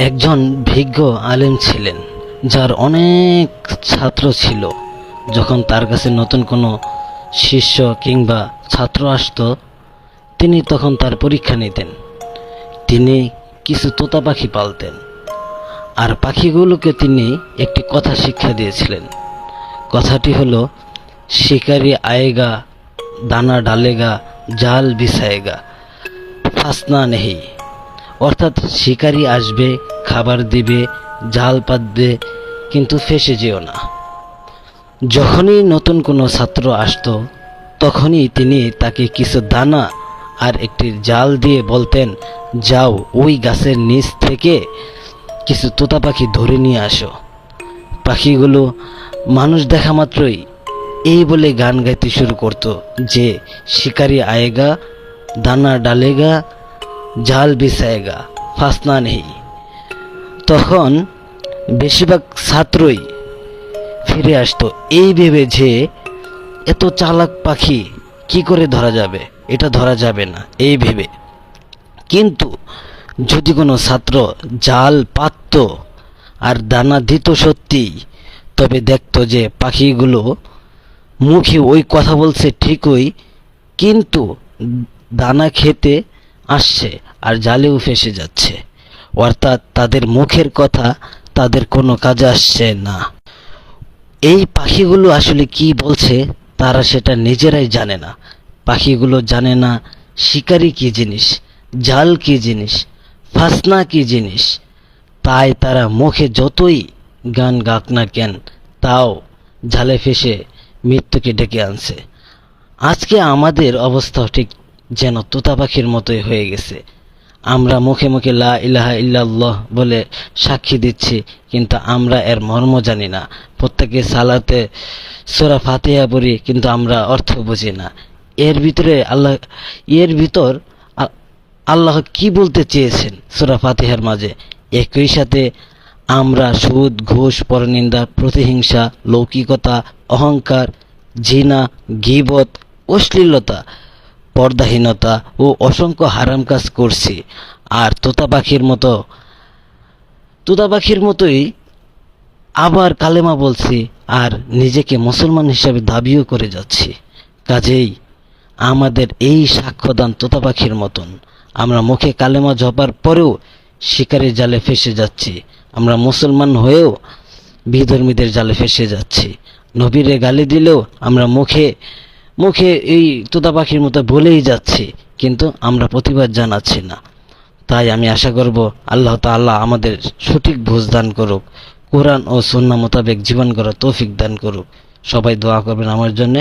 একজন ভিজ্ঞ আলেম ছিলেন, যার অনেক ছাত্র ছিল। যখন তার কাছে নতুন কোনো শিষ্য কিংবা ছাত্র আসতো, তিনি তখন তার পরীক্ষা নিতেন। তিনি কিছু তোতা পাখি পালতেন। আর পাখিগুলোকে তিনি একটি কথা শিক্ষা দিয়েছিলেন। কথাটি হলো, শিকারি আয়েগা, দানা ডালেগা, জাল বিছায়েগা, ফাসনা নেহি। অর্থাৎ শিকারি আসবে, খাবার দিবে, জাল পাতবে, কিন্তু ফেসে যেও না। যখনই নতুন কোনো ছাত্র আসতো, তখনই তিনি তাকে কিছু দানা আর একটি জাল দিয়ে বলতেন, যাও ওই গাছের নিচ থেকে কিছু তোতা পাখি ধরে নিয়ে আসো। পাখিগুলো মানুষ দেখা মাত্রই এই বলে গান গাইতে শুরু করতো যে, শিকারি আয়েগা, দানা ডালেগা জাল বিছায়েগা ফাসনা নেই। তখন বেশিরভাগ ছাত্রই ফিরে আসতো, এই ভেবে যে এত চালাক পাখি কি করে ধরা যাবে? এটা ধরা যাবে না, এই ভেবে। কিন্তু যদি কোনো ছাত্র জাল পাতত আর দানা দিত সত্যি, তবে দেখতো যে পাখিগুলো মুখে ওই কথা বলছে ঠিকই, কিন্তু দানা খেতে আসছে আর জালেও ফেসে যাচ্ছে। অর্থাৎ তাদের মুখের কথা তাদের কোনো কাজে আসছে না। এই পাখিগুলো আসলে কি বলছে তারা সেটা নিজেরাই জানে না। পাখিগুলো জানে না শিকারি কি জিনিস, জাল কি জিনিস, ফাসনা কি জিনিস। তাই তারা মুখে যতই গান গাক না কেন, তাও ঝালে ফেসে মৃত্যুকে ডেকে আনছে। আজকে আমাদের অবস্থা ঠিক যেন তোতা পাখির মতোই হয়ে গেছে। আমরা মুখে মুখে লা ইলাহা ইল্লাল্লাহ বলে সাক্ষী দিচ্ছি, কিন্তু আমরা এর মর্ম জানি না। প্রত্যেকে সালাতে সোরা ফাতিহা পড়ি, কিন্তু আমরা অর্থ বুঝি না। এর ভিতরে আল্লাহ, এর ভিতর আল্লাহ কি বলতে চেয়েছেন সোরা ফাতিহার মাঝে? একই সাথে আমরা সুদ, ঘুষ, পরনিন্দা, প্রতিহিংসা, লৌকিকতা, অহংকার, জিনা, গিবত, অশ্লীলতা পর্দাহীনতা ও অসংখ্য হারাম কাজ করছি। আর তোতা পাখির মতো তোতা পাখির মতোই আবার কালেমা বলছি আর নিজেকে মুসলমান হিসাবে দাবিও করে যাচ্ছি। কাজেই আমাদের এই সাক্ষ্যদান তোতা পাখির মতন। আমরা মুখে কালেমা জপার পরেও শিকারের জালে ফেসে যাচ্ছি। আমরা মুসলমান হয়েও বিধর্মীদের জালে ফেসে যাচ্ছি। নবীরে গালি দিলেও আমরা মুখে মুখে এই তোতা পাখির মতো বলেই যাচ্ছি, কিন্তু আমরা প্রতিবাদ জানাচ্ছি না। তাই আমি আশা করব আল্লাহ তাল্লাহ আমাদের সঠিক ভোজ দান করুক, কোরআন ও সন্না মোতাবেক জীবন করার তৌফিক দান করুক। সবাই দোয়া করবেন আমার জন্যে।